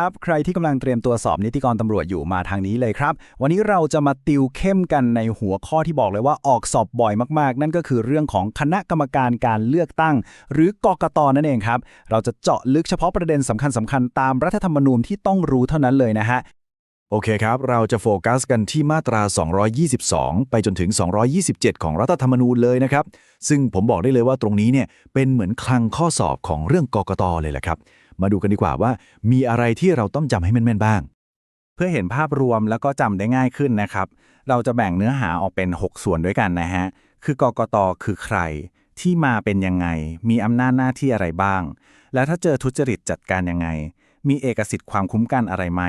ครับ ใครที่กำลังเตรียมตัวสอบนิติกรตำรวจอยู่มาทางนี้เลยครับ วันนี้เราจะมาติวเข้มกันในหัวข้อที่บอกเลยว่าออกสอบบ่อยมากๆ นั่นก็คือเรื่องของคณะกรรมการการเลือกตั้ง หรือกกตนั่นเองครับ เราจะเจาะลึกเฉพาะประเด็นสำคัญสำคัญๆตามรัฐธรรมนูญที่ต้องรู้เท่านั้นเลยนะฮะโอเคครับ เราจะโฟกัสกันที่มาตรา 222 ไปจนถึง 227 ของรัฐธรรมนูญเลยนะครับ ซึ่งผมบอกได้เลยว่าตรงนี้เนี่ยเป็นเหมือนคลังข้อสอบของเรื่องกกตเลยแหละครับ มาดูกันดีกว่าว่า มีอะไรที่เราต้องจำให้แม่นๆบ้าง เพื่อเห็นภาพรวมแล้วก็จำได้ง่ายขึ้นนะครับ เราจะแบ่งเนื้อหาออกเป็น 6 ส่วนด้วยกันนะฮะ คือกกตคือใคร ที่มาเป็นยังไง มีอำนาจหน้าที่อะไรบ้าง แล้วถ้าเจอทุจริตจัดการยังไง มีเอกสิทธิ์ความคุ้มกันอะไรไหม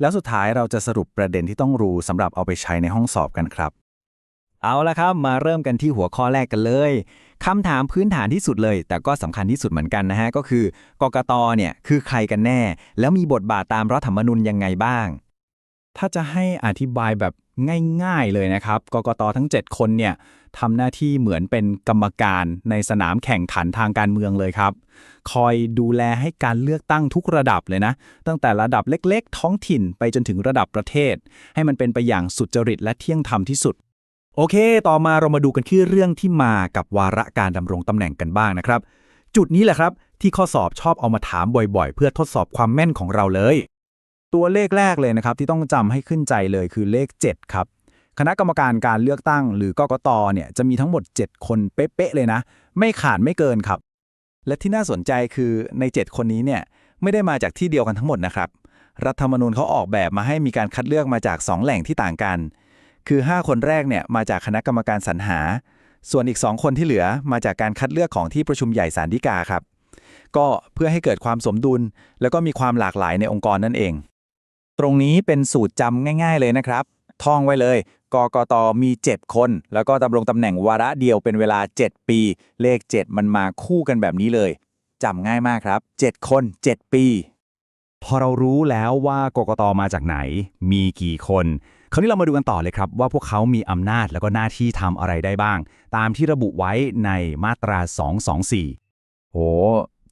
แล้วสุดท้ายเราจะสรุปประเด็นที่ต้องรู้สำหรับเอาไปใช้ในห้องสอบกันครับ เอาละครับ มาเริ่มกันที่หัวข้อแรกกันเลย คำถามพื้นฐานที่สุดเลย แต่ก็สำคัญที่สุดเหมือนกันนะฮะ ก็คือกกตเนี่ยคือใครกันแน่ แล้วมีบทบาทตามรัฐธรรมนูญยังไงบ้าง ถ้าจะให้อธิบายแบบง่ายๆเลยนะครับ กกตทั้ง 7 คนเนี่ยทำหน้าที่เหมือนเป็นกรรมการในสนามแข่งขันทางการเมืองเลยครับ คอยดูแลให้การเลือกตั้งทุกระดับเลยนะ ตั้งแต่ระดับเล็กๆ ท้องถิ่นไปจนถึงระดับประเทศ ให้มันเป็นไปอย่างสุจริตและเที่ยงธรรมที่สุด โอเค ต่อมาเรามาดูกันที่เรื่องที่มากับวาระการดำรงตำแหน่งกันบ้างนะครับ จุดนี้แหละครับที่ข้อสอบชอบเอามาถามบ่อยๆ เพื่อทดสอบความแม่นของเราเลย ตัวเลขแรกเลยนะครับที่ต้องจำให้ขึ้นใจเลยคือเลข 7 ครับ คณะกรรมการการเลือกตั้ง หรือกกตเนี่ยจะมีทั้งหมด 7 คนเป๊ะๆเลยนะ ไม่ขาดไม่เกินครับ และที่น่าสนใจคือใน 7 คนนี้เนี่ยไม่ได้มาจากที่เดียวกันทั้งหมดนะครับ รัฐธรรมนูญเขาออกแบบมาให้มีการคัดเลือกมาจาก 2 แหล่งที่ต่างกัน คือ 5 คนแรกเนี่ยมาจากคณะกรรมการสรรหา ส่วนอีก 2 คนที่เหลือมาจากการคัดเลือกของที่ประชุมใหญ่ศาลฎีกาครับ ก็เพื่อให้เกิดความสมดุล แล้วก็มีความหลากหลายในองค์กรนั่นเอง ตรงนี้เป็นสูตรจำง่าย ๆ เลยนะครับ ท่องไว้เลยกกตมี 7 คน แล้วก็ดำรงตำแหน่งวาระเดียวเป็นเวลา 7 ปี เลข 7 มันมาคู่กันแบบนี้เลยจำง่ายมากครับ 7 คน 7 ปี พอเรารู้แล้วว่ากกตมาจากไหน มีกี่คน คราวนี้เรามาดูกันต่อเลยครับ ว่าพวกเขามีอำนาจแล้วก็หน้าที่ทำอะไรได้บ้าง ตามที่ระบุไว้ในมาตรา 224 โอ้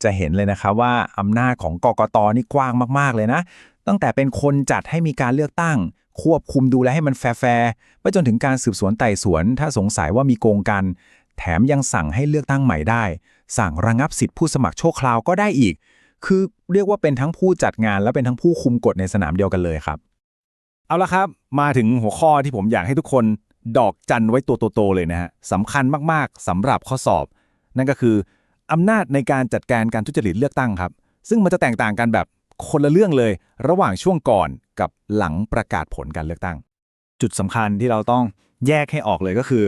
จะเห็นเลยนะครับว่าอำนาจของกกตนี่กว้างมากๆเลยนะ ตั้งแต่เป็นคนจัดให้มีการเลือกตั้ง ควบคุมดูแลให้มันแฟร์ๆไปจนถึงการสืบสวนไต่สวน ถ้าสงสัยว่ามีโกงกัน แถมยังสั่งให้เลือกตั้งใหม่ได้ สั่งระงับสิทธิผู้สมัครโชั่วคราวก็ได้อีก คือเรียกว่าเป็นทั้งผู้จัดงานและเป็นทั้งผู้คุมกฎในสนามเดียวกันเลยครับ เอาละครับ มาถึงหัวข้อที่ผมอยากให้ทุกคนดอกจันไว้ตัวโตๆเลยนะฮะสำคัญมากๆสำหรับข้อสอบ นั่นก็คืออำนาจในการจัดการการทุจริตเลือกตั้งครับ ซึ่งมันจะแตกต่างกันแบบคนละเรื่องเลย ระหว่างช่วงก่อนกับหลังประกาศผลการเลือกตั้ง จุดสำคัญที่เราต้องแยกให้ออกเลยก็คือ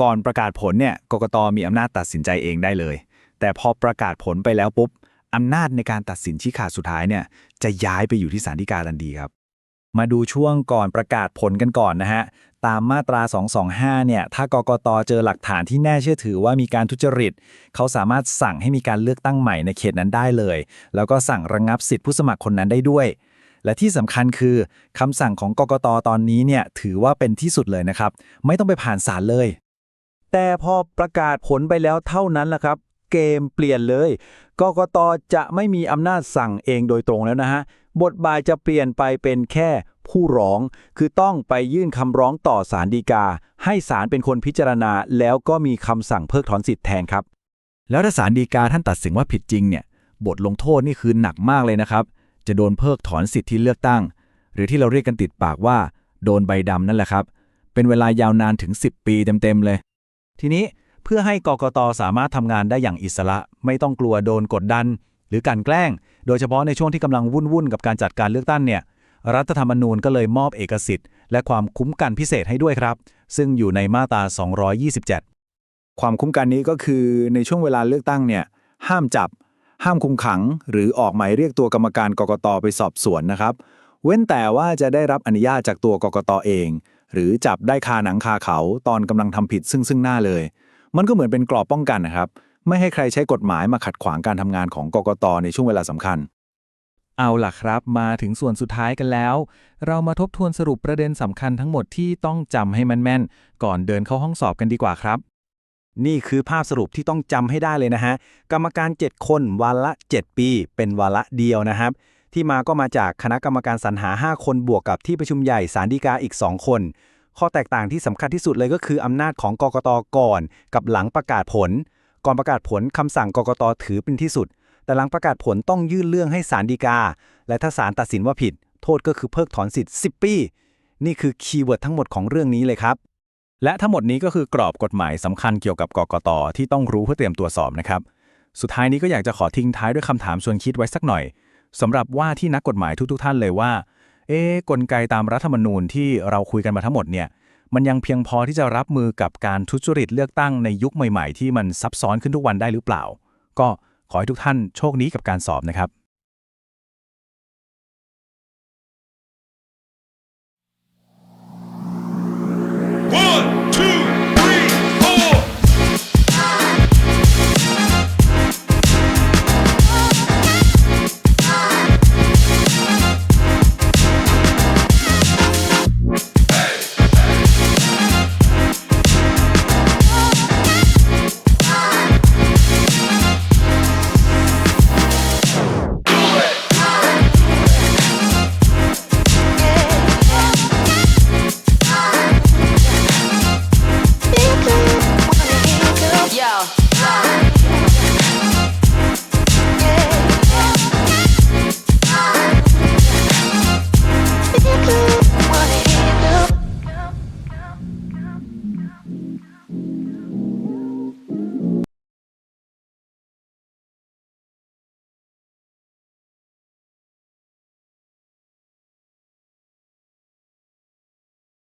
ก่อนประกาศผลเนี่ยกกตมีอำนาจตัดสินใจเองได้เลย แต่พอประกาศผลไปแล้วปุ๊บอำนาจในการตัดสินชี้ขาดสุดท้ายเนี่ยจะย้ายไปอยู่ที่ศาลฎีกาทันทีครับ มาดูช่วงก่อนประกาศผลกันก่อนนะฮะ ตามมาตรา 225 เนี่ย ถ้ากกตเจอหลักฐานที่แน่เชื่อถือว่ามีการทุจริต เขาสามารถสั่งให้มีการเลือกตั้งใหม่ในเขตนั้นได้เลย แล้วก็สั่งระงงับสิทธิผู้สมัครคนนั้นได้ด้วย และที่สำคัญคือคำสั่งของกกตตอนนี้เนี่ยถือว่าเป็นที่สุดเลยนะครับ ไม่ต้องไปผ่านศาลเลย แต่พอประกาศผลไปแล้วเท่านั้นแหละครับ เกมเปลี่ยนเลย กกตจะไม่มีอำนาจสั่งเองโดยตรงแล้วนะฮะ บทบาทจะเปลี่ยนไปเป็นแค่ผู้ร้อง คือต้องไปยื่นคำร้องต่อศาลฎีกา ให้ศาลเป็นคนพิจารณา แล้วก็มีคำสั่งเพิกถอนสิทธิ์แทนครับ แล้วถ้าศาลฎีกาท่านตัดสินว่าผิดจริงเนี่ย บทลงโทษนี่คือหนักมากเลยนะครับ จะโดนเพิกถอนสิทธิ์ที่เลือกตั้ง หรือที่เราเรียกกันติดปากว่า โดนใบดำนั่นแหละครับ เป็นเวลายาวนานถึง 10 ปีเต็มๆเลย ทีนี้เพื่อให้กกตสามารถทำงานได้อย่างอิสระ ไม่ต้องกลัวโดนกดดัน หรือการแกล้ง โดยเฉพาะในช่วงที่กำลังวุ่นๆกับการจัดการเลือกตั้งเนี่ยรัฐธรรมนูญก็เลยมอบเอกสิทธิ์ และความคุ้มกันพิเศษให้ด้วยครับ ซึ่งอยู่ในมาตรา 227 ความคุ้มกันนี้ก็คือในช่วงเวลาเลือกตั้งเนี่ยห้ามจับ ห้ามคุมขัง หรือออกหมายเรียกตัวกรรมการกกตไปสอบสวนนะครับ เว้นแต่ว่าจะได้รับอนุญาตจากตัวกกตเอง หรือจับได้คาหนังคาเขาตอนกำลังทำผิดซึ่งซึ่งหน้าเลย มันก็เหมือนเป็นกรอบป้องกันนะครับ ไม่ให้ใครใช้กฎหมายมาขัดขวางการทำงานของกกตในช่วงเวลาสำคัญ เอาล่ะครับ มาถึงส่วนสุดท้ายกันแล้ว เรามาทบทวนสรุปประเด็นสำคัญทั้งหมดที่ต้องจำให้มันแม่น ก่อนเดินเข้าห้องสอบกันดีกว่าครับ นี่คือภาพสรุปที่ต้องจำให้ได้เลยนะฮะ กรรมการ 7 คนวาระ 7 ปี เป็นวาระเดียวนะครับ ที่มาก็มาจากคณะกรรมการสรรหา 5 คนบวกกับที่ประชุมใหญ่สารดีกาอีก 2 คนข้อแตกต่างที่สำคัญที่สุดเลยก็คืออำนาจของกกตก่อน กับหลังประกาศผล ก่อนประกาศผลคำสั่งกกตถือเป็นที่สุด แต่หลังประกาศผลต้องยื่นเรื่องให้ศาลฎีกา และถ้าศาลตัดสินว่าผิด โทษก็คือเพิกถอนสิทธิ์10 ปี นี่คือคีย์เวิร์ดทั้งหมดของเรื่องนี้เลยครับ และทั้งหมดนี้ก็คือกรอบกฎหมายสำคัญเกี่ยวกับกกตที่ต้องรู้เพื่อเตรียมตัวสอบนะครับ สุดท้ายนี้ก็อยากจะขอทิ้งท้ายด้วยคำถามชวนคิดไว้สักหน่อยสำหรับว่าที่นักกฎหมายทุกๆ ท่านเลยว่า เอ๊ะกลไกตามรัฐธรรมนูญที่เราคุยกันมาทั้งหมดเนี่ย มันยังเพียงพอที่จะรับมือกับการทุจริตเลือกตั้งในยุคใหม่ๆ ที่มันซับซ้อนขึ้นทุกวันได้หรือเปล่า ก็ขอให้ทุกท่านโชคดีกับการสอบนะครับ